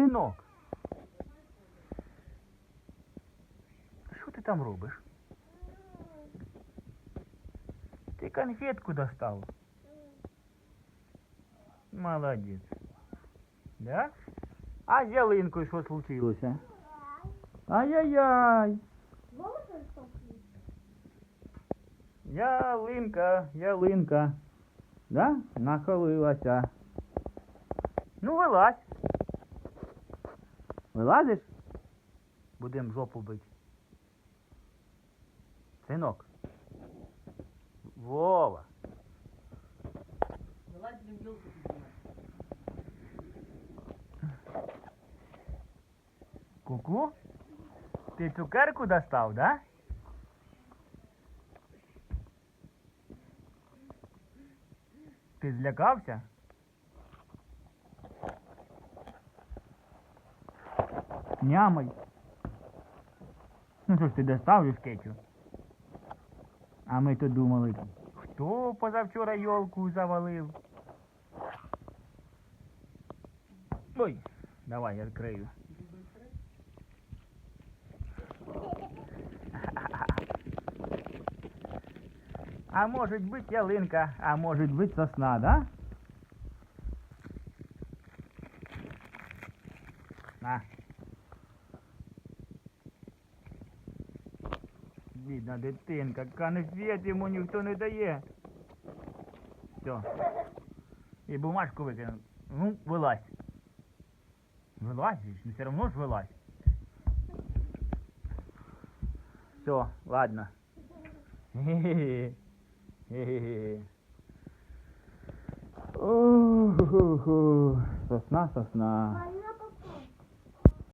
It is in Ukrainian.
Синок. Що ти там робиш? Ти конфетку достав. Молодець. Да? А з ялинкою що случилося? Ай-яй-яй. Ялинка, ялинка. Да? Нахилилася. Ну, вилазь. Вилазиш? Будем жопу бить. Синок. Вова. Вилазь, будем елку піднімати. Ку-ку? Ти цукерку достав, да? Ти злякався? Нямай. Ну що ж ти достав кетчу? А ми тут думали, хто позавчора йолку завалив? Ой, давай я відкрию. А может быть ялинка, а может быть сосна, да? На. Бідна дитинка, конфет йому ніхто не дає. Все. І бумажку викинув. Ну, вилазь. Вилазиш, ну все равно ж вилазь. Все, ладно. Хе-хе-хе. Хе-хе-хе. Сосна, сосна.